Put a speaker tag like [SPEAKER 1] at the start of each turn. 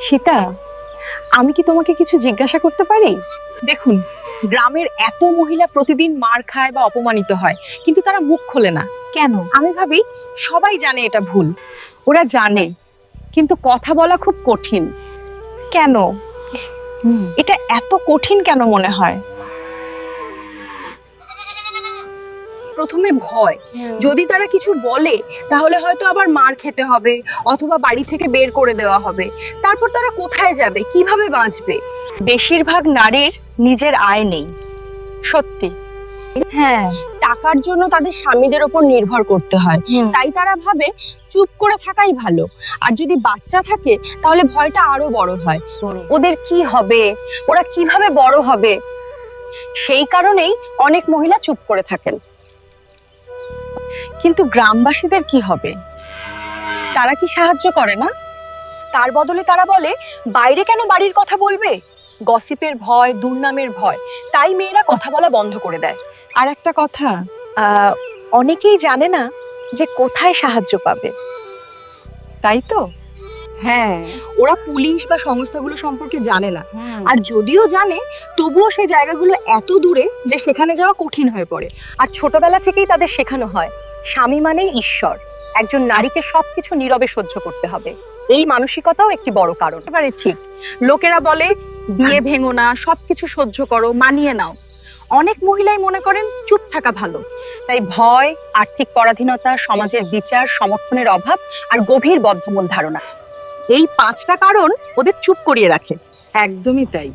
[SPEAKER 1] সীতা আমি কি তোমাকে কিছু জিজ্ঞাসা করতে পারি? দেখুন গ্রামের এত মহিলা প্রতিদিন মার খায় বা অপমানিত হয় কিন্তু তারা মুখ খোলে না।
[SPEAKER 2] কেন?
[SPEAKER 1] আমি ভাবি সবাই জানে এটা ভুল। ওরা জানে কিন্তু কথা বলা খুব কঠিন। কেন? এটা এত কঠিন কেন মনে হয়? প্রথমে ভয়। যদি তারা কিছু বলে তাহলে হয়তো আবার মার খেতে হবে অথবা বাড়ি থেকে বের করে দেওয়া হবে। তারপর তারা কোথায় যাবে? কীভাবে বাঁচবে? বেশিরভাগ নারীর নিজের আয় নেই। সত্যি।
[SPEAKER 2] হ্যাঁ।
[SPEAKER 1] টাকার জন্য তাদের স্বামীদের ওপর নির্ভর করতে হয়। তাই তারা ভাবে চুপ করে থাকাই ভালো। আর যদি বাচ্চা থাকে তাহলে ভয়টা আরও বড় হয়। ওদের কি হবে? ওরা কীভাবে বড় হবে? সেই কারণেই অনেক মহিলা চুপ করে থাকেন। কিন্তু গ্রামবাসীদের কি হবে? তারা কি সাহায্য করে না? তার বদলে তারা বলে বাইরে কেন বাড়ির কথা বলবে? গসিপের ভয় দুর্নামের ভয় তাই মেয়েরা কথা বলা বন্ধ করে দেয়। আর একটা কথা
[SPEAKER 2] অনেকেই জানে না যে কোথায় সাহায্য পাবে।
[SPEAKER 1] তাই তো? হ্যাঁ ওরা পুলিশ বা সংস্থাগুলো সম্পর্কে জানে না। আর যদিও জানে তবুও সেই জায়গাগুলো এত দূরে যে সেখানে যাওয়া কঠিন হয়ে পড়ে। আর ছোটবেলা থেকেই তাদের শেখানো হয়। স্বামী মানেই ঈশ্বর। একজন নারীকে সবকিছু নীরবে সহ্য করতে হবে। এই মানসিকতাও একটি বড় কারণ। এবারে ঠিক, লোকেরা বলে, বিয়ে ভেঙো না, সবকিছু সহ্য করো, মানিয়ে নাও। অনেক মহিলাই মনে করেন, চুপ থাকা ভালো। তাই ভয়, আর্থিক পরাধীনতা, সমাজের বিচার, সমর্থনের অভাব আর গভীর বদ্ধমূল ধারণা। এই পাঁচটা কারণ ওদের চুপ করিয়ে রাখে।
[SPEAKER 3] একদমই তাই।